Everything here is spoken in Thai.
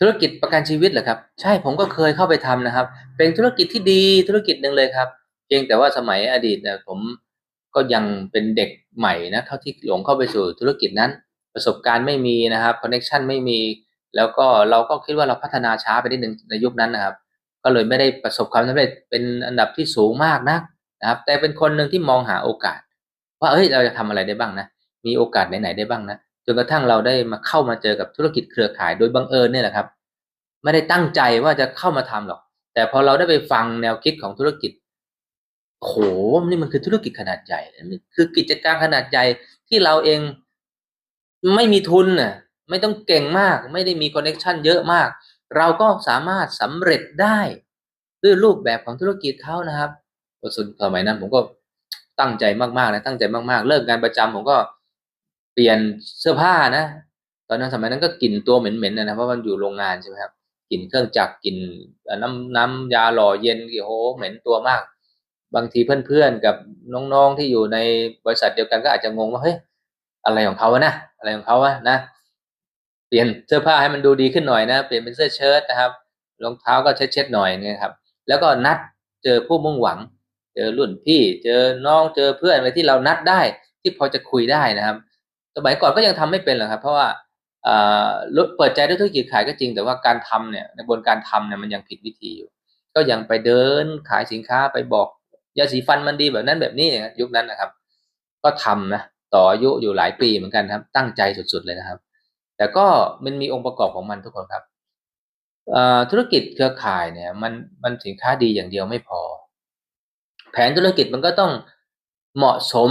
ธุรกิจประกันชีวิตเหรอครับ ใช่ผมก็เคยเข้าไปทำนะครับ เป็นธุรกิจที่ดีธุรกิจหนึ่งเลยครับ เพียงแต่ว่าสมัยอดีตนี่ยผมก็ยังเป็นเด็กใหม่นะเท่าที่หลงเข้าไปสู่ธุรกิจนั้น ประสบการณ์ไม่มีนะครับคอนเน t ชันไม่มี แล้วก็เราก็คิดว่าเราพัฒนาช้าไปนิดนึงในยุคนั้นนะครับ ก็เลยไม่ได้ประสบความสำเร็จเป็นอันดับที่สูงมากนักนะครับ แต่เป็นคนหนึ่งที่มองหาโอกาส ว่าเอ้ยเราจะทำอะไรได้บ้างนะมีโอกาสไหนๆได้บ้างนะ จนกระทั่งเราได้มาเข้ามาเจอกับธุรกิจเครือข่ายโดยบังเอิญเนี่ยแหละครับ ไม่ได้ตั้งใจว่าจะเข้ามาทำหรอก แต่พอเราได้ไปฟังแนวคิดของธุรกิจโหนี่มันคือธุรกิจขนาดใหญ่คือกิจการขนาดใหญ่ที่เราเองไม่มีทุนน่ะไม่ต้องเก่งมาก ไม่ได้มีคอนเน t ชันเยอะมาก เราก็สามารถสำเร็จได้ด้วยรูปแบบของธุรกิจเขานะครับส่วนสมัยนั้นผมก็ตั้งใจมากๆนะตั้งใจมากๆ เลิกงานประจำผมก็ ปลี่ยนเสื้อผ้านะ ตอนนั้นสมัยนั้นก็กลิ่นตัวเหม็นๆนะนะเพราะมันอยู่โรงงานใช่ไหมครับกลิ่นเครื่องจักรกลิ่นน้ำน้ำยาหล่อเย็นโอ้โหเหม็นตัวมาก บางทีเพื่อนๆกับน้องๆที่อยู่ในบริษัทเดียวกันก็อาจจะงงว่าเฮ้ยอะไรของเขาวะนะอะไรของเขาวะนะ เปลี่ยนเสื้อผ้าให้มันดูดีขึ้นหน่อยนะเปลี่ยนเป็นเสื้อเชิ้ตนะครับรองเท้าก็เช็ดๆหน่อยเนี่ยครับ แล้วก็นัดเจอผู้มุ่งหวัง เจอรุ่นพี่ เจอน้องเจอเพื่อนอะไรที่เรานัดได้ที่พอจะคุยได้นะครับ สมัยก่อนก็ยังทำไม่เป็นหรอกครับ เพราะว่าเปิดใจด้วยธุรกิจขายก็จริง แต่ว่าการทำเนี่ยในกระบวนการทำเนี่ยมันยังผิดวิธีอยู่ ก็ยังไปเดินขายสินค้าไปบอกยาสีฟันมันดีแบบนั้นแบบนี้ยุคนั้นนะครับ ก็ทำนะต่ออายุอยู่หลายปีเหมือนกันครับ ตั้งใจสุดๆเลยนะครับ แต่ก็มันมีองค์ประกอบของมันทุกคนครับธุรกิจเครือข่ายเนี่ย มันมันสินค้าดีอย่างเดียวไม่พอ แผนธุรกิจมันก็ต้องเหมาะสม